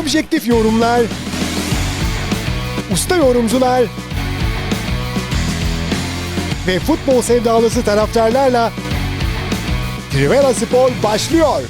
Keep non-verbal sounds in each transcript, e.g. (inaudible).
Objektif yorumlar, usta yorumcular ve futbol sevdalısı taraftarlarla Trivela Spor başlıyor.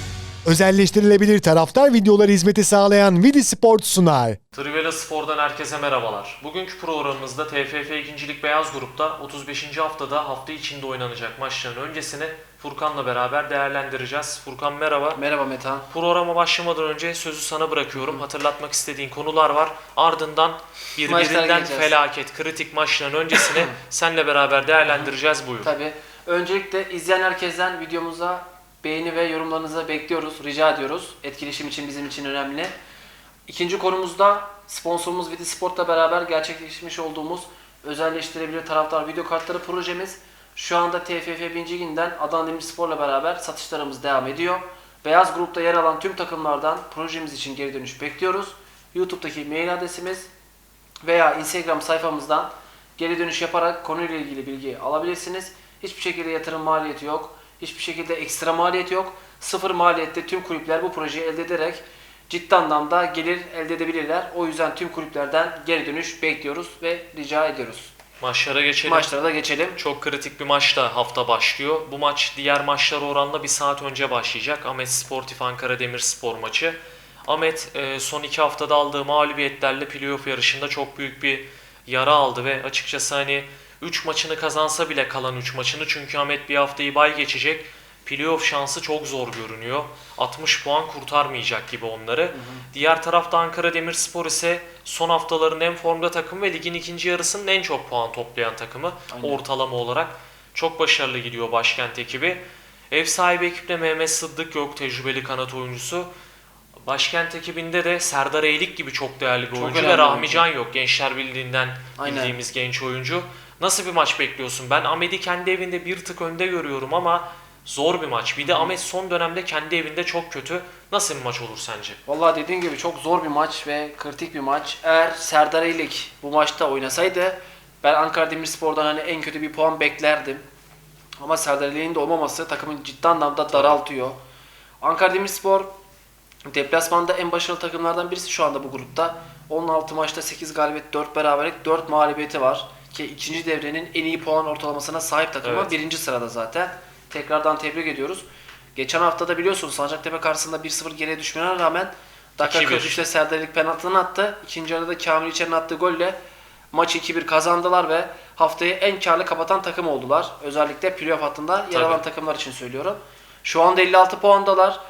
Özelleştirilebilir taraftar videoları hizmeti sağlayan Vidi Sport sunar. Trivela Spor'dan herkese merhabalar. Bugünkü programımızda TFF 2. Lig Beyaz Grup'ta 35. haftada hafta içinde oynanacak maçların öncesini Furkan'la beraber değerlendireceğiz. Furkan merhaba. Merhaba Metehan. Programa başlamadan önce sözü sana bırakıyorum. Hatırlatmak istediğin konular var. Ardından birbirinden felaket, kritik maçların öncesini seninle beraber değerlendireceğiz. Buyur. Tabii. Öncelikle izleyen herkesten videomuza beğeni ve yorumlarınızı bekliyoruz, rica ediyoruz. Etkileşim için bizim için önemli. İkinci konumuzda sponsorumuz Vidi Sport'la beraber gerçekleşmiş olduğumuz özelleştirebilir taraftar video kartları projemiz. Şu anda TFF 1. Liginden Adana Demirspor'la beraber satışlarımız devam ediyor. Beyaz grupta yer alan tüm takımlardan projemiz için geri dönüş bekliyoruz. YouTube'daki mail adresimiz veya Instagram sayfamızdan geri dönüş yaparak konuyla ilgili bilgi alabilirsiniz. Hiçbir şekilde yatırım maliyeti yok. Hiçbir şekilde ekstra maliyeti yok. Sıfır maliyette tüm kulüpler bu projeyi elde ederek ciddi anlamda gelir elde edebilirler. O yüzden tüm kulüplerden geri dönüş bekliyoruz ve rica ediyoruz. Maçlara geçelim. Maçlara da geçelim. Çok kritik bir maç da hafta başlıyor. Bu maç diğer maçlara oranla bir saat önce başlayacak. Ahmet Sportif Ankara Demirspor maçı. Ahmet e, son iki haftada aldığı mağlubiyetlerle playoff yarışında çok büyük bir yara aldı ve açıkçası hani 3 maçını kazansa bile kalan 3 maçını çünkü Ahmet bir haftayı bay geçecek. Playoff şansı çok zor görünüyor. 60 puan kurtarmayacak gibi onları. Diğer tarafta Ankara Demirspor ise son haftaların en formda takımı ve ligin ikinci yarısının en çok puan toplayan takımı Aynen. ortalama olarak. Çok başarılı gidiyor başkent ekibi. Ev sahibi ekipte Mehmet Sıddık yok tecrübeli kanat oyuncusu. Başkent ekibinde de Serdar Eylik gibi çok değerli bir Çok oyuncu ve Rahmi. Can yok. Gençler Birliği'nden Aynen. bildiğimiz genç oyuncu. Nasıl bir maç bekliyorsun? Ben Ahmet'i kendi evinde bir tık önde görüyorum ama zor bir maç. Bir de Ahmet son dönemde kendi evinde çok kötü. Nasıl bir maç olur sence? Vallahi dediğin gibi çok zor bir maç ve kritik bir maç. Eğer Serdar Eylik bu maçta oynasaydı ben Ankara Demirspor'dan hani en kötü bir puan beklerdim. Ama Serdar Eylik'in de olmaması takımın ciddi anlamda daraltıyor. Ankara Demirspor deplasmanda en başarılı takımlardan birisi şu anda bu grupta. 16 maçta 8 galibiyet, 4 beraberlik, 4 mağlubiyeti var. Ki ikinci devrenin en iyi puan ortalamasına sahip takımı Evet. birinci sırada zaten. Tekrardan tebrik ediyoruz. Geçen haftada biliyorsunuz Sancaktepe karşısında 1-0 geriye düşmene rağmen dakika 2-1. 43'te Serdar Elik penaltını attı. İkinci yarıda Kamil İçer'in attığı golle maçı 2-1 kazandılar ve haftayı en karlı kapatan takım oldular. Özellikle playoff hattında yer alan takımlar için söylüyorum. Şu anda 56 puandalar.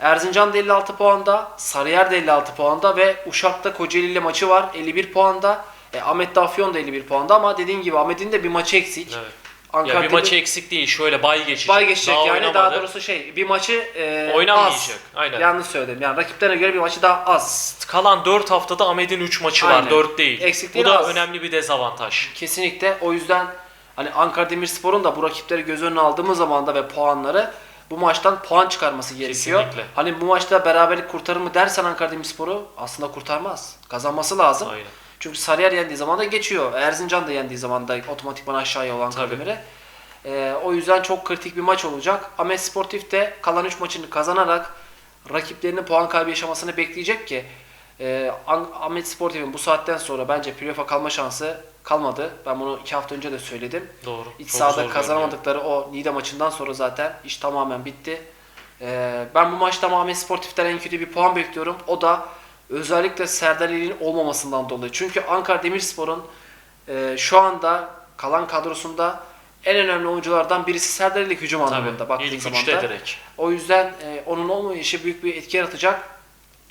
Erzincan da 56 puanda, Sarıyer de 56 puanda ve Uşak'ta Kocaeli ile maçı var 51 puanda. E, Ahmet Afyon da 51 puanda ama dediğin gibi Ahmet'in de bir maçı eksik. Evet. Ya bir maçı eksik değil. Şöyle bay geçecek. Bay geçecek Daha yani oynamadı. daha doğrusu şey bir maçı e, Oynamayacak, az. aynen. Yanlış söyledim. Yani rakiplerine göre bir maçı daha az. Kalan 4 haftada Ahmet'in 3 maçı var. Aynen. 4 değil. Eksik Bu da az. önemli bir dezavantaj. Kesinlikle o yüzden hani Ankara Demirspor'un da bu rakipleri göz önüne aldığımız zaman da ve puanları bu maçtan puan çıkarması gerekiyor. Kesinlikle. Hani bu maçta beraberlik kurtarır mı dersen Ankara Demirspor'u aslında kurtarmaz. Kazanması lazım. Aynen. Çünkü Sarıyer yendiği zaman da geçiyor. Erzincan da yendiği zaman da otomatikman aşağıya olan. Demir'e. Ee, o yüzden çok kritik bir maç olacak. Ahmet Sportif de kalan 3 maçını kazanarak rakiplerinin puan kaybı yaşamasını bekleyecek ki e, Ahmet Sportif'in bu saatten sonra bence playoff'a kalma şansı kalmadı. Ben bunu 2 hafta önce de söyledim. Doğru. İç Çok sahada kazanamadıkları o Niğde maçından sonra zaten iş tamamen bitti. Ee, ben bu maçta Ahmet Sportif'ten en kötü bir puan bekliyorum. O da özellikle Serdar İl'in olmamasından dolayı. Çünkü Ankara Demirspor'un e, şu anda kalan kadrosunda en önemli oyunculardan birisi Serdar İlik hücum anlamında baktığın zaman da. direkt. O yüzden e, onun olmayışı büyük bir etki yaratacak.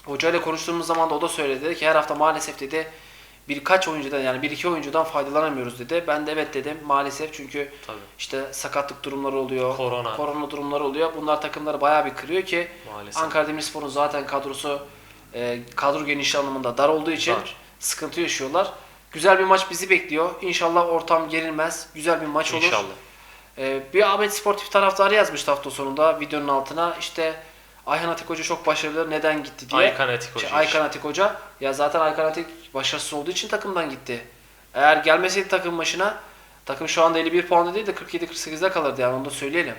Hocayla konuştuğumuz zaman da o da söyledi dedi ki her hafta maalesef dedi birkaç oyuncudan yani bir iki oyuncudan faydalanamıyoruz dedi. Ben de evet dedim maalesef çünkü Tabii. işte sakatlık durumları oluyor. Korona. Korona durumları oluyor. Bunlar takımları bayağı bir kırıyor ki Maalesef. Ankara Demirspor'un zaten kadrosu e, kadro genişliği anlamında dar olduğu için Dar. sıkıntı yaşıyorlar. Güzel bir maç bizi bekliyor. İnşallah ortam gerilmez. Güzel bir maç olur. İnşallah. Ee, bir Ahmet Sportif taraftarı yazmıştı hafta sonunda videonun altına. İşte Ayhan Atik Hoca çok başarılı neden gitti diye. Aykan Atik Hoca Şey, Aykan. Atik Hoca. Ya zaten Aykan Atik başarısız olduğu için takımdan gitti. Eğer gelmeseydi takım başına takım şu anda 51 puanda değil de 47-48'de kalırdı yani onu da söyleyelim.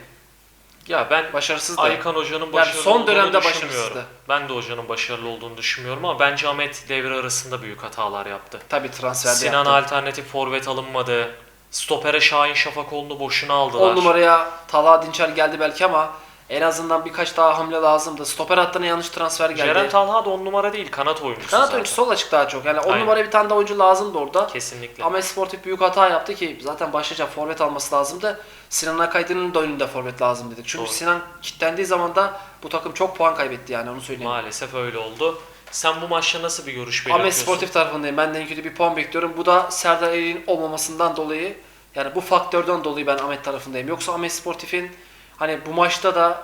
Ya ben Başarısızdı. Aykan Hoca'nın Yani başarılı son olduğunu dönemde başarısızdı. Ben de hocanın başarılı olduğunu düşünmüyorum ama bence Ahmet devre arasında büyük hatalar yaptı. Tabii transferde Sinan yaptı. alternatif forvet alınmadı. Stopere Şahin Şafakoğlu'nu boşuna aldılar. 10 numaraya Talha Dinçer geldi belki ama en azından birkaç daha hamle lazımdı. Stoper hattına yanlış transfer geldi. Ceren Talha da 10 numara değil kanat oyuncusu Kanat zaten. oyuncusu sol açık daha çok. Yani 10 Aynen. numaraya bir tane daha oyuncu lazımdı orada. Kesinlikle. Ahmet Sportif büyük hata yaptı ki zaten başlıca forvet alması lazımdı. Sinan Akaydın'ın da önünde forvet lazım dedik. Çünkü Doğru. Sinan kilitlendiği zaman da bu takım çok puan kaybetti yani onu söyleyeyim. Maalesef öyle oldu. Sen bu maçta nasıl bir görüş Ahmet belirtiyorsun? Sportif tarafındayım. Ben de en kötü bir puan bekliyorum. Bu da Serdar Ali'nin olmamasından dolayı yani bu faktörden dolayı ben Ahmet tarafındayım. Yoksa Ahmet Sportif'in hani bu maçta da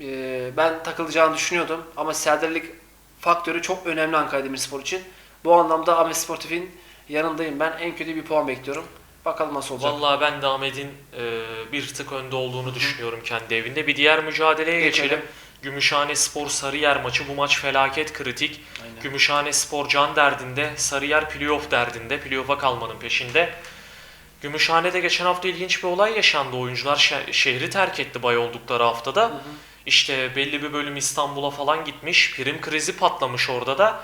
e, ben takılacağını düşünüyordum. Ama Serdar Ali faktörü çok önemli Ankara Demirspor için. Bu anlamda Ahmet Sportif'in yanındayım ben. En kötü bir puan bekliyorum. Bakalım nasıl olacak. Vallahi ben de Ahmet'in e, bir tık önde olduğunu düşünüyorum kendi evinde. Bir diğer mücadeleye Geçelim. geçelim. Gümüşhane Spor Sarıyer maçı. Bu maç felaket kritik. Aynen. Gümüşhane Spor can derdinde, Sarıyer playoff derdinde, playoff'a kalmanın peşinde. Gümüşhane'de geçen hafta ilginç bir olay yaşandı. Oyuncular şe- şehri terk etti bay oldukları haftada. İşte belli bir bölüm İstanbul'a falan gitmiş. Prim krizi patlamış orada da.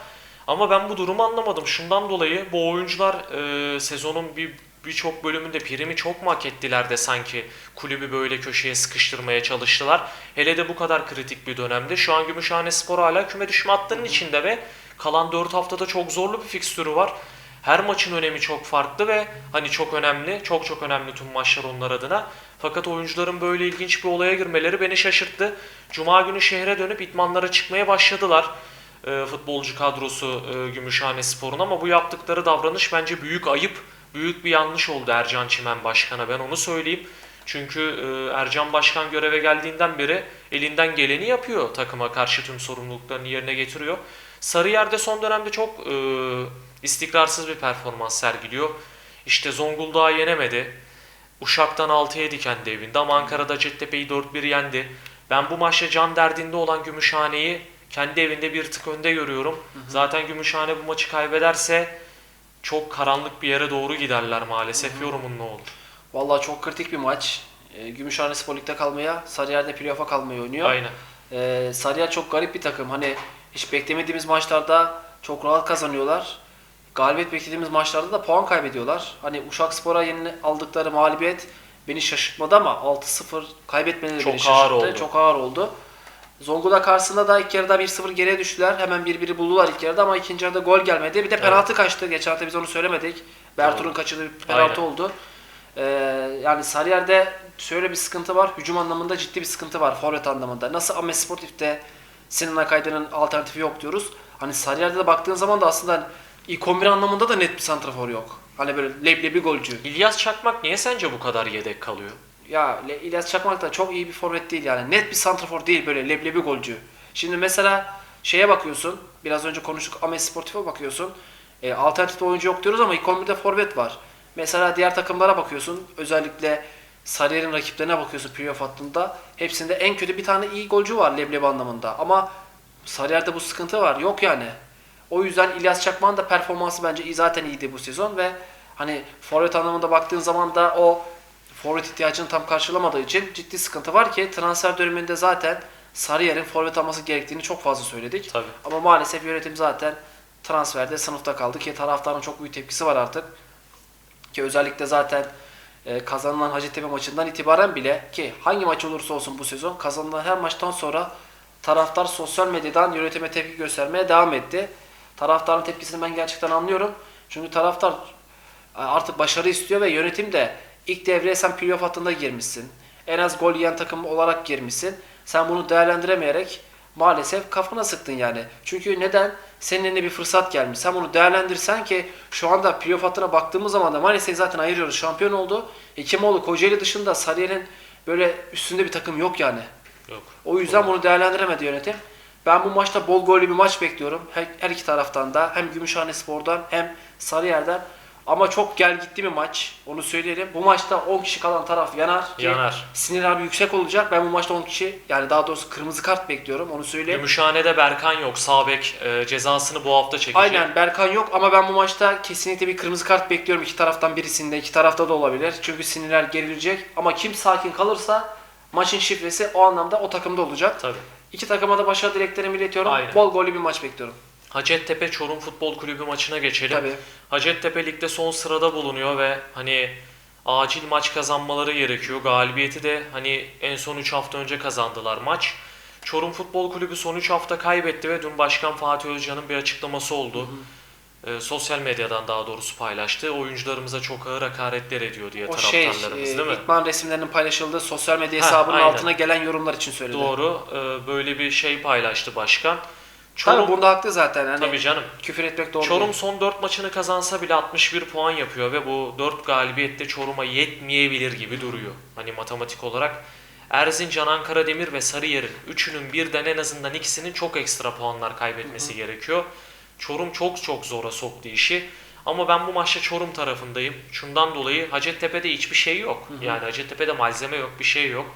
Ama ben bu durumu anlamadım. Şundan dolayı bu oyuncular e, sezonun bir birçok bölümünde primi çok mu hak ettiler de sanki kulübü böyle köşeye sıkıştırmaya çalıştılar. Hele de bu kadar kritik bir dönemde. Şu an Gümüşhane Spor hala küme düşme hattının içinde ve kalan 4 haftada çok zorlu bir fikstürü var. Her maçın önemi çok farklı ve hani çok önemli, çok çok önemli tüm maçlar onlar adına. Fakat oyuncuların böyle ilginç bir olaya girmeleri beni şaşırttı. Cuma günü şehre dönüp itmanlara çıkmaya başladılar e, futbolcu kadrosu e, Gümüşhane Spor'un ama bu yaptıkları davranış bence büyük ayıp, büyük bir yanlış oldu Ercan Çimen Başkan'a ben onu söyleyeyim. Çünkü e, Ercan Başkan göreve geldiğinden beri elinden geleni yapıyor takıma karşı tüm sorumluluklarını yerine getiriyor. Sarıyer'de son dönemde çok e, istikrarsız bir performans sergiliyor. İşte Zonguldak'ı yenemedi. Uşak'tan 6 yedi kendi evinde ama Ankara'da Cettepe'yi 4-1 yendi. Ben bu maçta can derdinde olan Gümüşhane'yi kendi evinde bir tık önde görüyorum. Zaten Gümüşhane bu maçı kaybederse çok karanlık bir yere doğru giderler maalesef. Yorumun ne olur? Vallahi çok kritik bir maç. E, Gümüşhane Spor Lig'de kalmaya, Sarıyer'de playoff'a kalmayı oynuyor. Aynen. Ee, Sarıyer çok garip bir takım. Hani hiç beklemediğimiz maçlarda çok rahat kazanıyorlar. Galibiyet beklediğimiz maçlarda da puan kaybediyorlar. Hani Uşak Spor'a yeni aldıkları mağlubiyet beni şaşırtmadı ama 6-0 kaybetmeleri Çok beni ağır şaşırttı. oldu. Çok ağır oldu. Zonguldak karşısında da ilk yarıda 1-0 geriye düştüler. Hemen 1-1'i buldular ilk yarıda ama ikinci yarıda gol gelmedi. Bir de penaltı kaçtı. Geçen hafta biz onu söylemedik. Bertur'un kaçırdığı bir penaltı Aynen. oldu. Ee, yani Sarıyer'de şöyle bir sıkıntı var. Hücum anlamında ciddi bir sıkıntı var. Forvet anlamında. Nasıl Ahmet Sportif'te Sinan Akaydın'ın alternatifi yok diyoruz. Hani Sarıyer'de de baktığın zaman da aslında ilk 11 anlamında da net bir santrafor yok. Hani böyle leblebi golcü. İlyas Çakmak niye sence bu kadar yedek kalıyor? Ya İlyas Çakmak da çok iyi bir forvet değil yani. Net bir santrafor değil böyle leblebi golcü. Şimdi mesela şeye bakıyorsun. Biraz önce konuştuk Ahmet Sportif'e bakıyorsun. E, alternatif oyuncu yok diyoruz ama ilk 11'de forvet var. Mesela diğer takımlara bakıyorsun. Özellikle Sarıyer'in rakiplerine bakıyorsun playoff hattında. Hepsinde en kötü bir tane iyi golcü var leblebi anlamında. Ama Sarıyer'de bu sıkıntı var. Yok yani. O yüzden İlyas Çakmak'ın da performansı bence iyi- zaten iyiydi bu sezon ve hani forvet anlamında baktığın zaman da o forvet ihtiyacını tam karşılamadığı için ciddi sıkıntı var ki transfer döneminde zaten Sarıyer'in forvet alması gerektiğini çok fazla söyledik. Tabii. Ama maalesef yönetim zaten transferde sınıfta kaldı ki taraftarın çok büyük tepkisi var artık. Ki özellikle zaten e, kazanılan Hacettepe maçından itibaren bile ki hangi maç olursa olsun bu sezon kazanılan her maçtan sonra taraftar sosyal medyadan yönetime tepki göstermeye devam etti. Taraftarın tepkisini ben gerçekten anlıyorum. Çünkü taraftar e, artık başarı istiyor ve yönetim de ilk devreye sen playoff hattında girmişsin. En az gol yiyen takım olarak girmişsin. Sen bunu değerlendiremeyerek maalesef kafana sıktın yani. Çünkü neden? Senin eline bir fırsat gelmiş. Sen bunu değerlendirsen ki şu anda playoff hattına baktığımız zaman da Manisa'yı zaten ayırıyoruz. Şampiyon oldu. Hekimoğlu, Kocaeli dışında Sarıyer'in böyle üstünde bir takım yok yani. Yok. O yüzden bunu değerlendiremedi yönetim. Ben bu maçta bol gollü bir maç bekliyorum. Her, her iki taraftan da. Hem Gümüşhane Spor'dan hem Sarıyer'den. Ama çok gel gitti bir maç. Onu söyleyelim. Bu maçta 10 kişi kalan taraf yanar. Ki Yanar. Sinir abi yüksek olacak. Ben bu maçta 10 kişi yani daha doğrusu kırmızı kart bekliyorum. Onu söyleyeyim. Gümüşhane'de Berkan yok. Sağ bek e, cezasını bu hafta çekecek. Aynen Berkan yok ama ben bu maçta kesinlikle bir kırmızı kart bekliyorum iki taraftan birisinde. iki tarafta da olabilir. Çünkü sinirler gerilecek. Ama kim sakin kalırsa Maçın şifresi o anlamda o takımda olacak. Tabii. İki takıma da başarı dileklerimi iletiyorum. Aynen. Bol gollü bir maç bekliyorum. Hacettepe Çorum Futbol Kulübü maçına geçelim. Tabii. Hacettepe ligde son sırada bulunuyor ve hani acil maç kazanmaları gerekiyor. Galibiyeti de hani en son 3 hafta önce kazandılar maç. Çorum Futbol Kulübü son 3 hafta kaybetti ve dün Başkan Fatih Özcan'ın bir açıklaması oldu. Ee, sosyal medyadan daha doğrusu paylaştı. Oyuncularımıza çok ağır hakaretler ediyor diye O şey, taraftarlarımız e, değil mi? idman resimlerinin paylaşıldığı sosyal medya hesabının aynen. altına gelen yorumlar için söyledi. Doğru. Ee, böyle bir şey paylaştı başkan. Tabii Çorum, bunda haklı zaten. Hani tabii canım. küfür etmek doğru Çorum değil. son 4 maçını kazansa bile 61 puan yapıyor ve bu 4 galibiyette Çorum'a yetmeyebilir gibi duruyor. Hani matematik olarak. Erzincan, Ankara Demir ve Sarıyer'in üçünün birden en azından ikisinin çok ekstra puanlar kaybetmesi gerekiyor. Çorum çok çok zora soktu işi. Ama ben bu maçta Çorum tarafındayım. Şundan dolayı Hacettepe'de hiçbir şey yok. Yani Hacettepe'de malzeme yok, bir şey yok.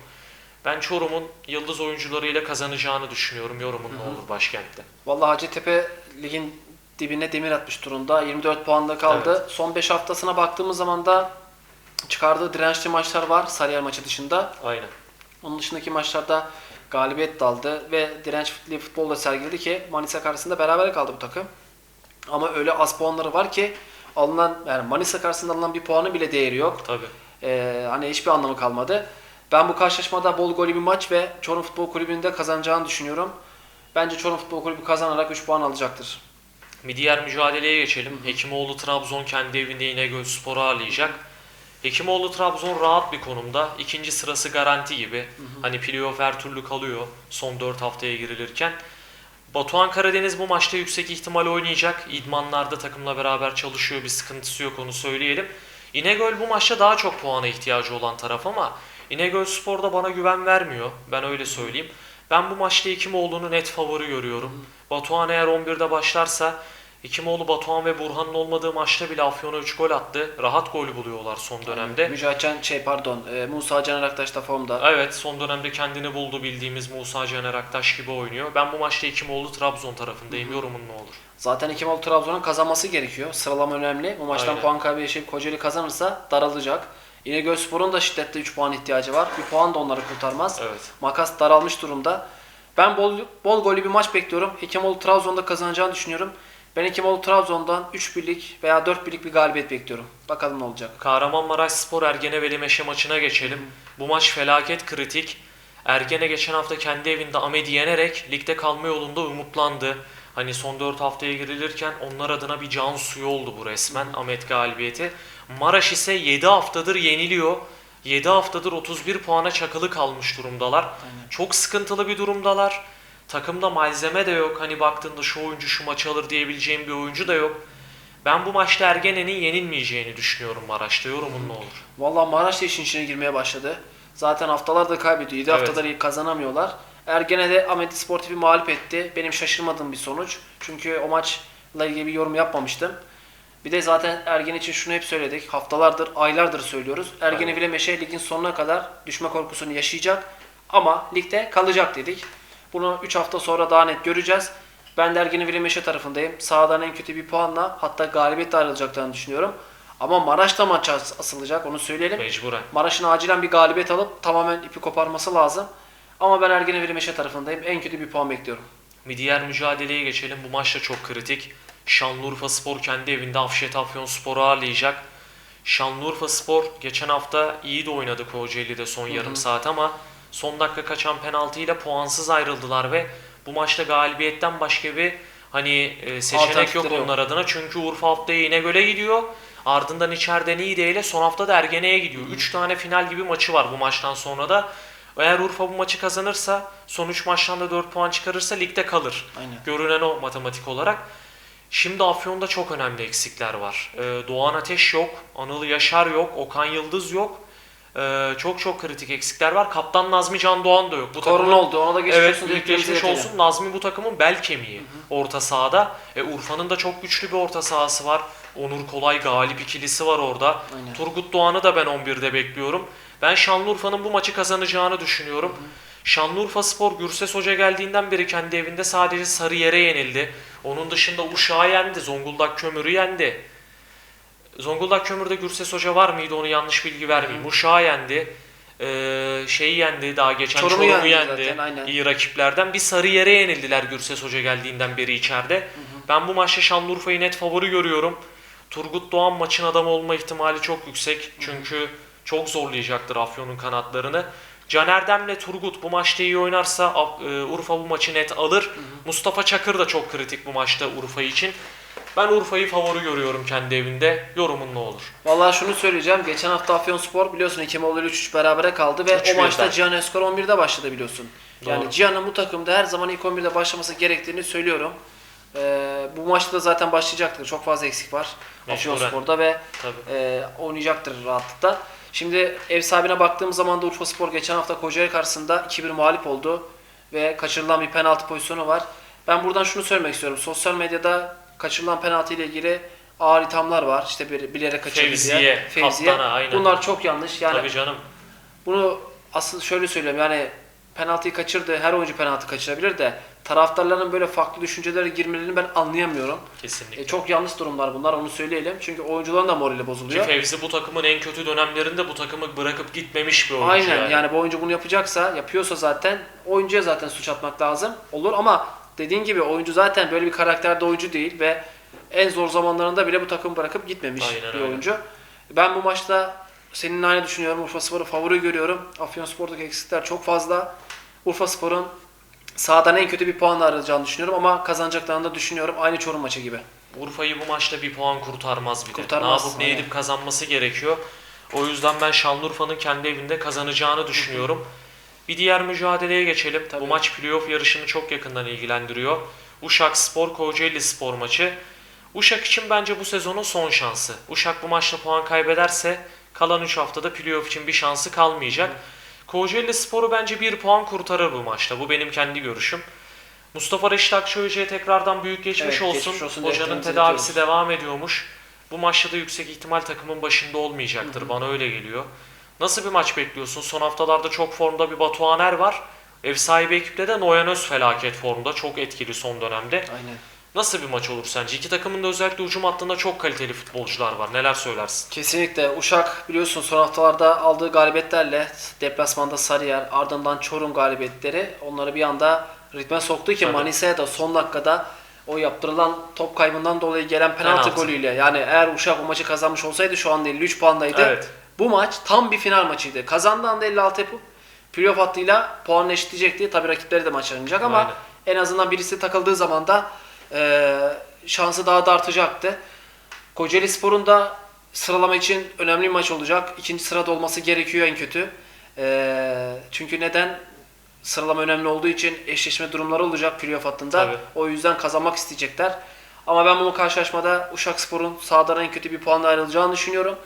Ben Çorum'un yıldız oyuncularıyla kazanacağını düşünüyorum. Yorumun ne olur başkentte? Vallahi Hacettepe ligin dibine demir atmış durumda. 24 puanda kaldı. Son 5 haftasına baktığımız zaman da çıkardığı dirençli maçlar var Sarıyer maçı dışında. Aynen. Onun dışındaki maçlarda galibiyet de aldı ve dirençli futbol da sergiledi ki Manisa karşısında beraber kaldı bu takım. Ama öyle az puanları var ki alınan yani Manisa karşısında alınan bir puanı bile değeri yok. Tabii. Ee, hani hiçbir anlamı kalmadı. Ben bu karşılaşmada bol golü bir maç ve Çorum Futbol Kulübü'nün de kazanacağını düşünüyorum. Bence Çorum Futbol Kulübü kazanarak 3 puan alacaktır. Bir diğer mücadeleye geçelim. Hekimoğlu Trabzon kendi evinde İnegöl Spor'u ağırlayacak. Hekimoğlu Trabzon rahat bir konumda. İkinci sırası garanti gibi. Hani playoff her türlü kalıyor son 4 haftaya girilirken. Batuhan Karadeniz bu maçta yüksek ihtimal oynayacak. İdmanlarda takımla beraber çalışıyor. Bir sıkıntısı yok onu söyleyelim. İnegöl bu maçta daha çok puana ihtiyacı olan taraf ama İnegöl Spor'da bana güven vermiyor. Ben öyle söyleyeyim. Ben bu maçta Hekimoğlu'nu net favori görüyorum. Batuhan eğer 11'de başlarsa Hekimoğlu, Batuhan ve Burhan'ın olmadığı maçta bile Afyon'a 3 gol attı. Rahat gol buluyorlar son dönemde. Mücahit Can, şey pardon e, Musa Caner Aktaş da formda. Evet son dönemde kendini buldu bildiğimiz Musa Caner Aktaş gibi oynuyor. Ben bu maçta Hekimoğlu Trabzon tarafındayım. Yorumun ne olur? Zaten Hekimoğlu Trabzon'un kazanması gerekiyor. Sıralama önemli. Bu maçtan Aynen. puan kaybı yaşayıp Kocaeli kazanırsa daralacak. İnegöl Spor'un da şiddetli 3 puan ihtiyacı var. Bir puan da onları kurtarmaz. Evet. Makas daralmış durumda. Ben bol, bol golü bir maç bekliyorum. Hekimoğlu Trabzon'da kazanacağını düşünüyorum. Ben Hekimoğlu Trabzon'dan 3 birlik veya 4 birlik bir galibiyet bekliyorum. Bakalım ne olacak. Kahramanmaraş Spor Ergene Velimeşe maçına geçelim. Bu maç felaket kritik. Ergene geçen hafta kendi evinde Amed'i yenerek ligde kalma yolunda umutlandı. Hani son 4 haftaya girilirken onlar adına bir can suyu oldu bu resmen Ahmet galibiyeti. Maraş ise 7 haftadır yeniliyor. 7 haftadır 31 puana çakılı kalmış durumdalar. Çok sıkıntılı bir durumdalar. Takımda malzeme de yok. Hani baktığında şu oyuncu şu maçı alır diyebileceğim bir oyuncu da yok. Ben bu maçta Ergene'nin yenilmeyeceğini düşünüyorum Maraş'ta. Yorumun ne olur? Vallahi Maraş da işin içine girmeye başladı. Zaten haftalarda kaybediyor. 7 Evet. haftadır kazanamıyorlar. Ergene de Ahmet Sportif'i mağlup etti. Benim şaşırmadığım bir sonuç. Çünkü o maçla ilgili bir yorum yapmamıştım. Bir de zaten Ergen için şunu hep söyledik. Haftalardır, aylardır söylüyoruz. Ergene Aynen. bile Meşe ligin sonuna kadar düşme korkusunu yaşayacak. Ama ligde kalacak dedik. Bunu 3 hafta sonra daha net göreceğiz. Ben de Ergene Vile Meşe tarafındayım. Sağdan en kötü bir puanla hatta galibiyetle ayrılacaklarını düşünüyorum. Ama Maraş'ta maç as- asılacak onu söyleyelim. Mecburen. Maraş'ın acilen bir galibiyet alıp tamamen ipi koparması lazım. Ama ben Ergene Veli Meşe tarafındayım. En kötü bir puan bekliyorum. Bir diğer mücadeleye geçelim. Bu maç da çok kritik. Şanlıurfa Spor kendi evinde Afşet Afyon Spor'u ağırlayacak. Şanlıurfa Spor geçen hafta iyi de oynadı Kocaeli'de son yarım saat ama son dakika kaçan penaltıyla puansız ayrıldılar ve bu maçta galibiyetten başka bir hani e, seçenek yok onlar adına. Çünkü Urfa haftaya İnegöl'e gidiyor. Ardından içeriden Niğde ile son hafta da Ergene'ye gidiyor. 3 tane final gibi maçı var bu maçtan sonra da. Eğer Urfa bu maçı kazanırsa, son 3 maçtan da 4 puan çıkarırsa ligde kalır. Aynen. Görünen o matematik olarak. Şimdi Afyon'da çok önemli eksikler var. Ee, Doğan Ateş yok, Anıl Yaşar yok, Okan Yıldız yok. Ee, çok çok kritik eksikler var. Kaptan Nazmi Can Doğan da yok. Bu Korun takımın- oldu. Ona da geçmiş Evet olsun. geçmiş olsun. Nazmi bu takımın bel kemiği orta sahada. E, Urfa'nın da çok güçlü bir orta sahası var. Onur Kolay Galip ikilisi var orada. Aynen. Turgut Doğan'ı da ben 11'de bekliyorum. Ben Şanlıurfa'nın bu maçı kazanacağını düşünüyorum. Şanlıurfa Spor Gürses Hoca geldiğinden beri kendi evinde sadece Sarıyer'e yenildi. Onun dışında Uşak'ı yendi, Zonguldak Kömür'ü yendi. Zonguldak Kömür'de Gürses Hoca var mıydı onu yanlış bilgi vermeyeyim. Uşak'ı yendi. Ee, şeyi yendi daha geçen Çorum'u Çorum'u, yendi yendi. zaten. İyi rakiplerden. Bir sarı yere yenildiler Gürses Hoca geldiğinden beri içeride. Ben bu maçta Şanlıurfa'yı net favori görüyorum. Turgut Doğan maçın adamı olma ihtimali çok yüksek. Çünkü çok zorlayacaktır Afyon'un kanatlarını. Caner Dem'le Turgut bu maçta iyi oynarsa e, Urfa bu maçı net alır. Mustafa Çakır da çok kritik bu maçta Urfa için. Ben Urfa'yı favori görüyorum kendi evinde. Yorumun ne olur? Vallahi şunu söyleyeceğim. Geçen hafta Afyonspor biliyorsun Hekimoğlu ile 3-3 berabere kaldı ve 3-1'den. o maçta Cihan Özkar 11'de başladı biliyorsun. Yani Doğru. Cihan'ın bu takımda her zaman ilk 11'de başlaması gerektiğini söylüyorum. Ee, bu maçta da zaten başlayacaktır. Çok fazla eksik var. Afyonspor'da ve Tabii. e, oynayacaktır rahatlıkla. Şimdi ev sahibine baktığım zaman da Urfaspor geçen hafta Kocaeli karşısında 2-1 mağlup oldu ve kaçırılan bir penaltı pozisyonu var. Ben buradan şunu söylemek istiyorum. Sosyal medyada kaçırılan penaltı ile ilgili ağır ithamlar var. İşte bir, bilerek kaçırdı Fevziye, diye. kaptana, aynen. Bunlar çok yanlış. Yani Tabii canım. bunu asıl şöyle söylüyorum yani penaltıyı kaçırdı. Her oyuncu penaltı kaçırabilir de taraftarların böyle farklı düşüncelere girmelerini ben anlayamıyorum. Kesinlikle. E, çok yanlış durumlar bunlar onu söyleyelim. Çünkü oyuncuların da morali Ki bozuluyor. Fevzi bu takımın en kötü dönemlerinde bu takımı bırakıp gitmemiş bir oyuncu Aynen yani. yani. bu oyuncu bunu yapacaksa, yapıyorsa zaten oyuncuya zaten suç atmak lazım. Olur ama dediğin gibi oyuncu zaten böyle bir karakterde oyuncu değil ve en zor zamanlarında bile bu takımı bırakıp gitmemiş Aynen bir öyle. oyuncu. Ben bu maçta seninle aynı düşünüyorum. Urfaspor'u favori görüyorum. Afyonspor'daki eksikler çok fazla. Urfaspor'un sahadan en kötü bir puan arayacağını düşünüyorum ama kazanacaklarını da düşünüyorum. Aynı Çorum maçı gibi. Urfa'yı bu maçta bir puan kurtarmaz bir de. Kurtarmaz, Ne yapıp ne aynen. edip kazanması gerekiyor. O yüzden ben Şanlıurfa'nın kendi evinde kazanacağını düşünüyorum. Bir diğer mücadeleye geçelim. Tabii. Bu maç playoff yarışını çok yakından ilgilendiriyor. Uşak Spor Kocaeli Spor maçı. Uşak için bence bu sezonun son şansı. Uşak bu maçta puan kaybederse kalan 3 haftada playoff için bir şansı kalmayacak. Kocaeli Spor'u bence bir puan kurtarır bu maçta. Bu benim kendi görüşüm. Mustafa Reşit Akçay tekrardan büyük geçmiş Evet, olsun. geçmiş olsun, Hocanın tedavisi devam ediyormuş. Bu maçta da yüksek ihtimal takımın başında olmayacaktır. Bana öyle geliyor. Nasıl bir maç bekliyorsun? Son haftalarda çok formda bir Batuhaner var. Ev sahibi ekipte de Noyan Öz felaket formda. Çok etkili son dönemde. Aynen. Nasıl bir maç olur sence? İki takımın da özellikle hücum hattında çok kaliteli futbolcular var. Neler söylersin? Kesinlikle. Uşak biliyorsun son haftalarda aldığı galibiyetlerle deplasmanda Sarıyer ardından Çorum galibiyetleri onları bir anda ritme soktu ki Tabii. Manisa'ya da son dakikada o yaptırılan top kaybından dolayı gelen penaltı, Penaltı. golüyle yani eğer Uşak o maçı kazanmış olsaydı şu anda 53 puandaydı. Evet. Bu maç tam bir final maçıydı. Kazandığı anda 56 yapıp playoff hattıyla puanını eşitleyecekti. Tabii rakipleri de maç oynayacak ama Aynen. en azından birisi takıldığı zaman da e, şansı daha da artacaktı. Kocaeli Spor'un da sıralama için önemli bir maç olacak. İkinci sırada olması gerekiyor en kötü. Ee, çünkü neden? Sıralama önemli olduğu için eşleşme durumları olacak playoff hattında. Tabii. O yüzden kazanmak isteyecekler. Ama ben bu karşılaşmada Uşak Spor'un sahadan en kötü bir puanla ayrılacağını düşünüyorum.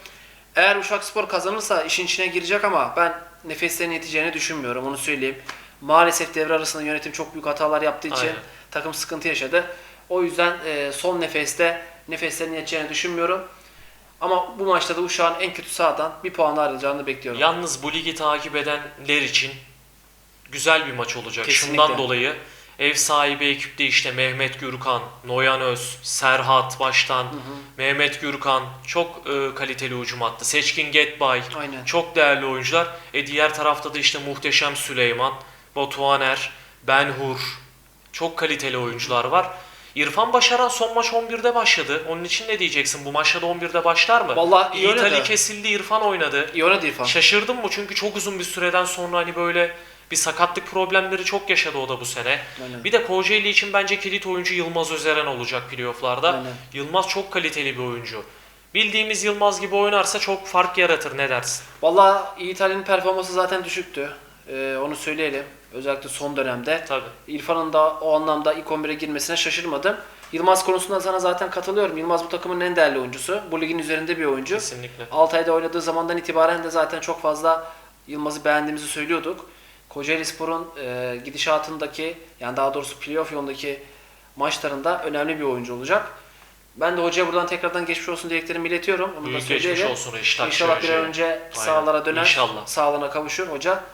Eğer Uşak Spor kazanırsa işin içine girecek ama ben nefeslerin yeteceğini düşünmüyorum onu söyleyeyim. Maalesef devre arasında yönetim çok büyük hatalar yaptığı için Aynen. takım sıkıntı yaşadı. O yüzden e, son nefeste nefeslerin yeteceğini düşünmüyorum. Ama bu maçta da Uşak'ın en kötü sahadan bir puanla ayrılacağını bekliyorum. Yalnız bu ligi takip edenler için güzel bir maç olacak. Kesinlikle. Şundan dolayı ev sahibi ekipte işte Mehmet Gürkan, Noyan Öz, Serhat baştan, Mehmet Gürkan çok e, kaliteli hücum attı. Seçkin Getbay Aynen. çok değerli oyuncular. E diğer tarafta da işte Muhteşem Süleyman, Batuhaner, Benhur çok kaliteli oyuncular var. İrfan Başaran son maç 11'de başladı. Onun için ne diyeceksin? Bu maçta da 11'de başlar mı? Vallahi iyi oynadı. kesildi, İrfan oynadı. İyi oynadı İrfan. Şaşırdım mı? Çünkü çok uzun bir süreden sonra hani böyle bir sakatlık problemleri çok yaşadı o da bu sene. Aynen. Bir de Kocaeli için bence kilit oyuncu Yılmaz Özeren olacak playofflarda. Aynen. Yılmaz çok kaliteli bir oyuncu. Bildiğimiz Yılmaz gibi oynarsa çok fark yaratır ne dersin? Valla Ali'nin performansı zaten düşüktü. Ee, onu söyleyelim. Özellikle son dönemde. Tabii. İrfan'ın da o anlamda ilk 11'e girmesine şaşırmadım. Yılmaz konusunda sana zaten katılıyorum. Yılmaz bu takımın en değerli oyuncusu. Bu ligin üzerinde bir oyuncu. Kesinlikle. Altay'da oynadığı zamandan itibaren de zaten çok fazla Yılmaz'ı beğendiğimizi söylüyorduk. Kocaeli Spor'un e, gidişatındaki yani daha doğrusu playoff yolundaki maçlarında önemli bir oyuncu olacak. Ben de hocaya buradan tekrardan geçmiş olsun dileklerimi iletiyorum. Onu da geçmiş olsun Reşit İnşallah bir an önce Aynen. sağlara döner, İnşallah. sağlığına kavuşur hoca.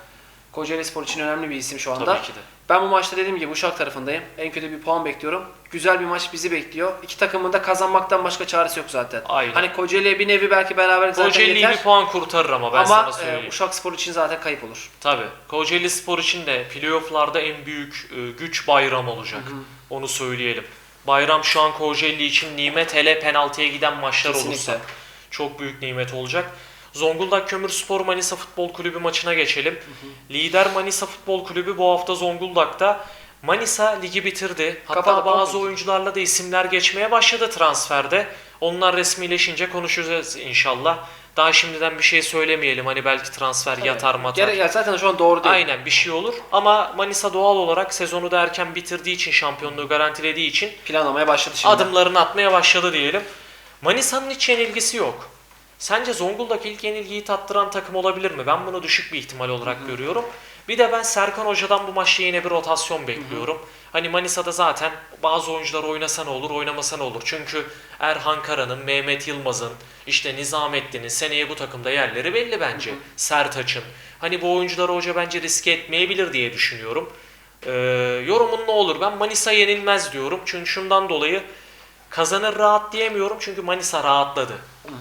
Kocaeli Spor için önemli bir isim şu anda. Tabii ki de. Ben bu maçta dediğim gibi Uşak tarafındayım. En kötü bir puan bekliyorum. Güzel bir maç bizi bekliyor. İki takımın da kazanmaktan başka çaresi yok zaten. Aynen. Hani Kocaeli'ye bir nevi belki beraber zaten Kocaeli'yi yeter. bir puan kurtarır ama ben sana Ama söyleyeyim. e, Uşak Spor için zaten kayıp olur. Tabii. Kocaeli Spor için de playofflarda en büyük e, güç bayram olacak. Onu söyleyelim. Bayram şu an Kocaeli için nimet hele penaltıya giden maçlar Kesinlikle. olursa çok büyük nimet olacak. Zonguldak Kömürspor Manisa Futbol Kulübü maçına geçelim. Lider Manisa Futbol Kulübü bu hafta Zonguldak'ta. Manisa ligi bitirdi. Hatta Kapalı bazı komple. oyuncularla da isimler geçmeye başladı transferde. Onlar resmileşince konuşacağız inşallah. Daha şimdiden bir şey söylemeyelim. Hani belki transfer yatar matar. Gere- ya zaten şu an doğru değil. Aynen bir şey olur ama Manisa doğal olarak sezonu da erken bitirdiği için şampiyonluğu garantilediği için Planlamaya başladı şimdi. adımlarını atmaya başladı diyelim. Manisa'nın hiç yenilgisi yok. Sence Zonguldak ilk yenilgiyi tattıran takım olabilir mi? Ben bunu düşük bir ihtimal olarak görüyorum. Bir de ben Serkan Hoca'dan bu maçta yine bir rotasyon bekliyorum. Hani Manisa'da zaten bazı oyuncular oynasa ne olur, oynamasa ne olur. Çünkü Erhan Kara'nın, Mehmet Yılmaz'ın, işte Nizamettin'in seneye bu takımda yerleri belli bence. Sertaç'ın. Hani bu oyuncuları hoca bence riske etmeyebilir diye düşünüyorum. Ee, yorumun ne olur? Ben Manisa yenilmez diyorum. Çünkü şundan dolayı kazanır rahat diyemiyorum. Çünkü Manisa rahatladı.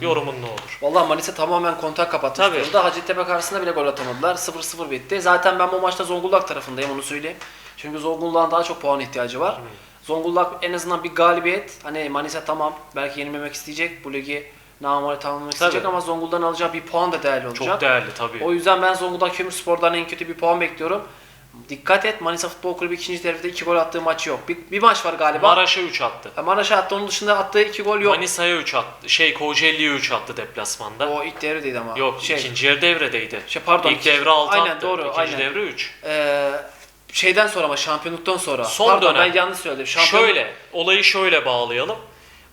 Yorumun ne olur? Vallahi Manisa tamamen kontak kapatmış Tabii. durumda. Hacettepe karşısında bile gol atamadılar. 0-0 bitti. Zaten ben bu maçta Zonguldak tarafındayım onu söyleyeyim. Çünkü Zonguldak'ın daha çok puan ihtiyacı var. Zonguldak en azından bir galibiyet. Hani Manisa tamam belki yenilmemek isteyecek. Bu ligi namale tamamlamak isteyecek Tabii. ama Zonguldak'ın alacağı bir puan da değerli olacak. Çok değerli tabii. O yüzden ben Zonguldak Kömürspor'dan en kötü bir puan bekliyorum. Dikkat et Manisa Futbol Kulübü ikinci devrede iki gol attığı maç yok. Bir, bir maç var galiba. Maraş'a 3 attı. Ha, Maraş'a attı onun dışında attığı iki gol yok. Manisa'ya 3 attı. Şey Kocaeli'ye 3 attı deplasmanda. O ilk devredeydi ama. Yok şey, ikinci yarı devredeydi. Şey, pardon, İlk devre 6 aynen, attı. doğru, İkinci aynen. devre 3. Ee, şeyden sonra ama şampiyonluktan sonra. Son Pardon dönem. ben yanlış söyledim. Şampiyon... Şöyle, olayı şöyle bağlayalım.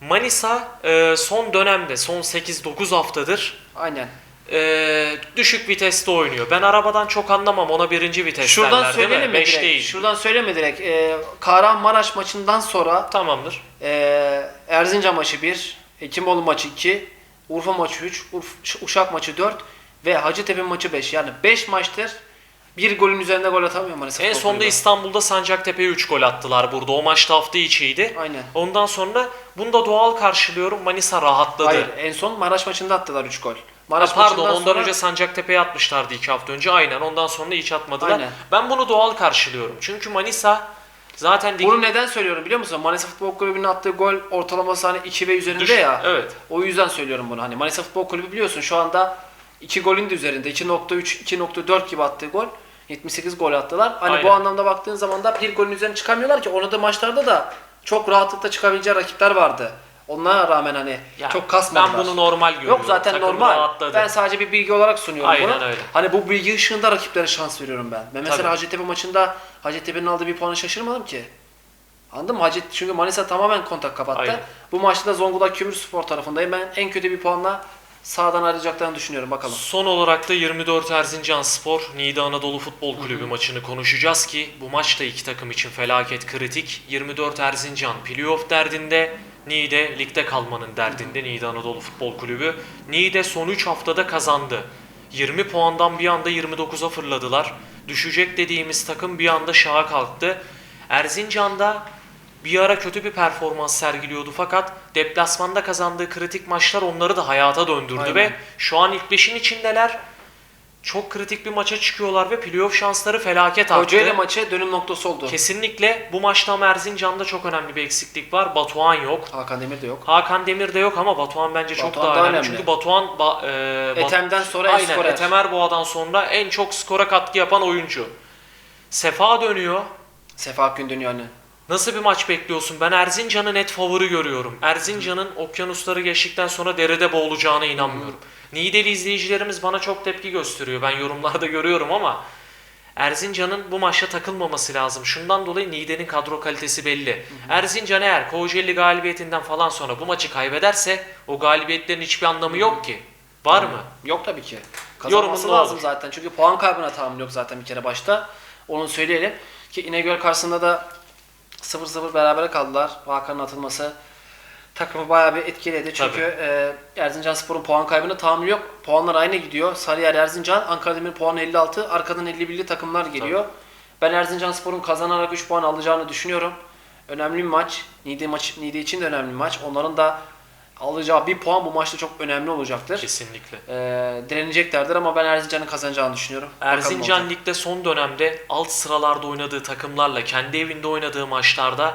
Manisa e, son dönemde, son 8-9 haftadır Aynen. E, düşük viteste oynuyor. Ben arabadan çok anlamam. Ona birinci vites Şuradan derler değil mi? söyleyelim mi 5 direkt? değil. Şuradan söyleme direkt. Ee, Kahramanmaraş maçından sonra Tamamdır. ee, Erzincan maçı 1, Hekimoğlu maçı 2, Urfa maçı 3, Urf- Uşak maçı 4 ve Hacettepe maçı 5. Yani 5 maçtır bir golün üzerinde gol atamıyor Manisa En sonunda Kulübü. İstanbul'da Sancaktepe'ye 3 gol attılar burada. O maçta hafta içiydi. Aynen. Ondan sonra bunu da doğal karşılıyorum. Manisa rahatladı. Hayır en son Maraş maçında attılar 3 gol. Ha, Maraş pardon maçından ondan sonra- önce Sancaktepe'ye atmışlardı 2 hafta önce. Aynen ondan sonra hiç atmadılar. Aynen. Ben bunu doğal karşılıyorum. Çünkü Manisa zaten ligin Bunu neden söylüyorum biliyor musun? Manisa Futbol Kulübü'nün attığı gol ortalaması hani 2 ve üzerinde Düş- ya. Evet. O yüzden söylüyorum bunu. Hani Manisa Futbol Kulübü biliyorsun şu anda 2 golün de üzerinde. 2.3, 2.4 gibi attığı gol. 78 gol attılar. Hani Aynen. bu anlamda baktığın zaman da bir golün üzerine çıkamıyorlar ki. Oynadığı maçlarda da çok rahatlıkla çıkabileceği rakipler vardı. Onlara rağmen hani Ya, çok kasmadılar. Ben bunu normal görüyorum. Yok zaten Takım normal. rahatladı. Ben sadece bir bilgi olarak sunuyorum Aynen bunu. öyle. Hani bu bilgi ışığında rakiplere şans veriyorum ben. Ben mesela Tabii. Hacettepe maçında Hacettepe'nin aldığı bir puanı şaşırmadım ki. Anladın mı? Hacet çünkü Manisa tamamen kontak kapattı. Aynen. Bu maçta da Zonguldak Kömürspor tarafındayım. Ben en kötü bir puanla sağdan ayrılacaklarını düşünüyorum bakalım. Son olarak da 24 Erzincan Spor Niğde Anadolu Futbol Kulübü maçını konuşacağız ki bu maç da iki takım için felaket kritik. 24 Erzincan playoff derdinde, Niğde ligde kalmanın derdinde Niğde Anadolu Futbol Kulübü. Niğde son 3 haftada kazandı. 20 puandan bir anda 29'a fırladılar. Düşecek dediğimiz takım bir anda şaha kalktı. Erzincan'da bir ara kötü bir performans sergiliyordu fakat deplasmanda kazandığı kritik maçlar onları da hayata döndürdü Aynen. ve şu an ilk 5'in içindeler. Çok kritik bir maça çıkıyorlar ve playoff şansları felaket arttı. Kocaeli maçı dönüm noktası oldu. Kesinlikle bu maçta ama Erzincan'da çok önemli bir eksiklik var. Batuhan yok. Hakan Demir de yok. Hakan Demir de yok ama Batuhan bence çok Batuhan daha daha önemli. önemli. Çünkü Batuhan ba- e, Ethem'den sonra en Aynen, skorer. Ethem Erboğa'dan sonra en çok skora katkı yapan oyuncu. Sefa dönüyor. Sefa Akgün dönüyor hani. Nasıl bir maç bekliyorsun? Ben Erzincan'ı net favori görüyorum. Erzincan'ın okyanusları geçtikten sonra derede boğulacağına inanmıyorum. Niğdeli izleyicilerimiz bana çok tepki gösteriyor. Ben yorumlarda (laughs) görüyorum ama Erzincan'ın bu maçta takılmaması lazım. Şundan dolayı Niğde'nin kadro kalitesi belli. Erzincan eğer Kocaeli galibiyetinden falan sonra bu maçı kaybederse o galibiyetlerin hiçbir anlamı yok ki. Var mı? Yok tabii ki. Kazanması lazım olur? zaten. Çünkü puan kaybına tahammül yok zaten bir kere başta. Onu söyleyelim. Ki İnegöl karşısında da 0-0 berabere kaldılar. Hakan'ın atılması takımı bayağı bir etkiledi. Çünkü e, Erzincan Spor'un puan kaybına tahammülü yok. Puanlar aynı gidiyor. Sarıyer Erzincan, Ankara Demir puanı 56, arkadan 51'li takımlar geliyor. Ben Erzincan Spor'un kazanarak 3 puan alacağını düşünüyorum. Önemli bir maç. Niğde, maç, Niğde için de önemli bir maç. Onların da alacağı bir puan bu maçta çok önemli olacaktır. Kesinlikle. E, direneceklerdir ama ben Erzincan'ın kazanacağını düşünüyorum. Erzincan. Lig'de son dönemde alt sıralarda oynadığı takımlarla kendi evinde oynadığı maçlarda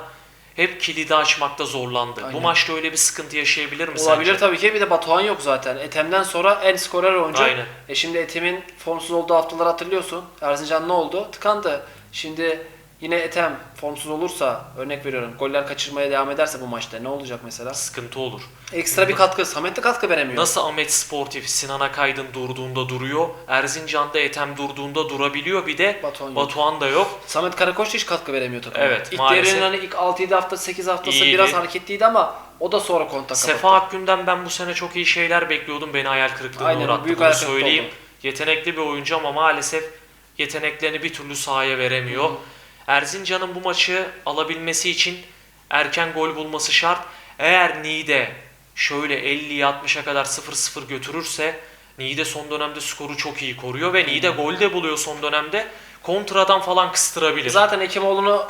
hep kilidi açmakta zorlandı. Bu Aynen. maçta öyle bir sıkıntı yaşayabilir mi Olabilir sence? tabii ki. Bir de Batuhan yok zaten. Etem'den sonra en skorer oyuncu. Aynen. E şimdi Etem'in formsuz olduğu haftaları hatırlıyorsun. Erzincan ne oldu? Tıkandı. Şimdi yine Etem formsuz olursa örnek veriyorum. Goller kaçırmaya devam ederse bu maçta ne olacak mesela? Sıkıntı olur. Ekstra bir katkı. Samet de katkı veremiyor. Nasıl Ahmet Sportif Sinan Akaydın durduğunda duruyor, Erzincan'da Etem durduğunda durabiliyor bir de Batuhan yok. Batuhan da yok. Samet Karakoç da hiç katkı veremiyor takıma. Evet, İlk maalesef. hani ilk 6-7 hafta 8 haftası İyiydi. biraz hareketliydi ama o da sonra kontak Sefa kapattı. Akgün'den ben bu sene çok iyi şeyler bekliyordum. Beni hayal kırıklığına Aynen, uğrattı. büyük Bunu hayal kırıklığı söyleyeyim. oldu. Yetenekli bir oyuncu ama maalesef yeteneklerini bir türlü sahaya veremiyor. Erzincan'ın bu maçı alabilmesi için erken gol bulması şart. Eğer Niğde şöyle 50'ye 60'a kadar 0-0 götürürse Niğde son dönemde skoru çok iyi koruyor ve Niğde gol de buluyor son dönemde. Kontradan falan kıstırabilir. Zaten Ekimoğlu'nu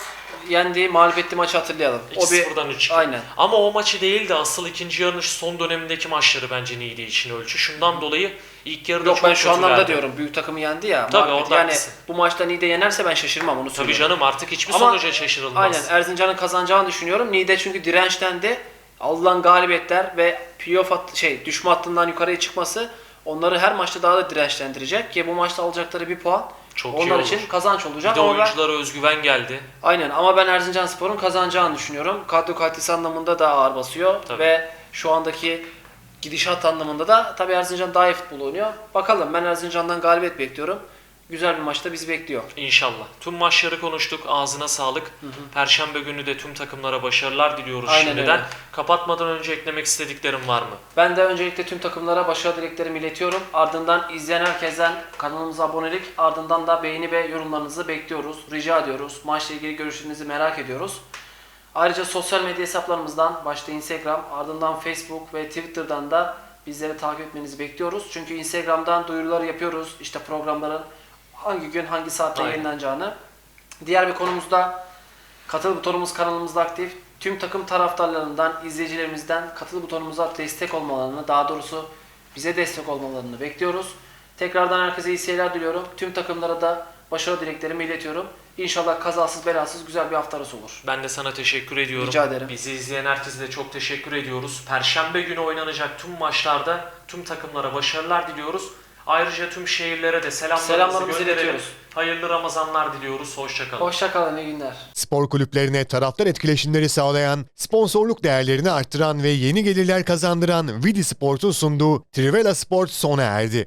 yendiği, mağlup ettiği maçı hatırlayalım. O bir 2-0'dan 3 Aynen. Ama o maçı değil de asıl ikinci yarının son dönemindeki maçları bence Niğde için ölçü. Şundan dolayı ilk yarıda Yok çok ben şu anlamda diyorum. Büyük takımı yendi ya. Tabii, orada yani haklısın. bu maçta Niğde yenerse ben şaşırmam onu Tabii söylüyorum. canım artık hiçbir Ama- sonuca şaşırılmaz. Aynen Erzincan'ın kazanacağını düşünüyorum. Niğde çünkü dirençten de alınan galibiyetler ve playoff hat- şey düşme hattından yukarıya çıkması onları her maçta daha da dirençlendirecek ki bu maçta alacakları bir puan Çok onlar için kazanç Bir olacak. de Ama ben, oyunculara özgüven geldi. aynen ama ben Erzincan Spor'un kazanacağını düşünüyorum. Kadro kalitesi anlamında da ağır basıyor Tabii. ve şu andaki gidişat anlamında da tabii Erzincan daha iyi futbol oynuyor. Bakalım ben Erzincan'dan galibiyet bekliyorum. Güzel bir maçta bizi bekliyor. İnşallah. Tüm maçları konuştuk. Ağzına sağlık. Perşembe günü de tüm takımlara başarılar diliyoruz Aynen şimdiden. öyle. Kapatmadan önce eklemek istediklerim var mı? Ben de öncelikle tüm takımlara başarı dileklerimi iletiyorum. Ardından izleyen herkesten kanalımıza abonelik, ardından da beğeni ve yorumlarınızı bekliyoruz. Rica ediyoruz. Maçla ilgili görüşlerinizi merak ediyoruz. Ayrıca sosyal medya hesaplarımızdan başta Instagram, ardından Facebook ve Twitter'dan da bizleri takip etmenizi bekliyoruz. Çünkü Instagram'dan duyurular yapıyoruz. İşte programların hangi gün hangi saatte Aynen. yayınlanacağını. Diğer bir konumuzda Katıl butonumuz kanalımızda aktif. Tüm takım taraftarlarından, izleyicilerimizden katıl butonumuza destek olmalarını, daha doğrusu bize destek olmalarını bekliyoruz. Tekrardan herkese iyi seyirler diliyorum. Tüm takımlara da başarı dileklerimi iletiyorum. İnşallah kazasız belasız güzel bir hafta arası olur. Ben de sana teşekkür ediyorum. Rica ederim. Bizi izleyen herkese de çok teşekkür ediyoruz. Perşembe günü oynanacak tüm maçlarda tüm takımlara başarılar diliyoruz. Ayrıca tüm şehirlere de selamlarımızı, Selamlarımızı gönderelim. iletiyoruz. Hayırlı Ramazanlar diliyoruz. Hoşçakalın. Hoşçakalın, iyi günler. Spor kulüplerine taraftar etkileşimleri sağlayan, sponsorluk değerlerini arttıran ve yeni gelirler kazandıran Vidi Sport'un sunduğu Trivela Sport sona erdi.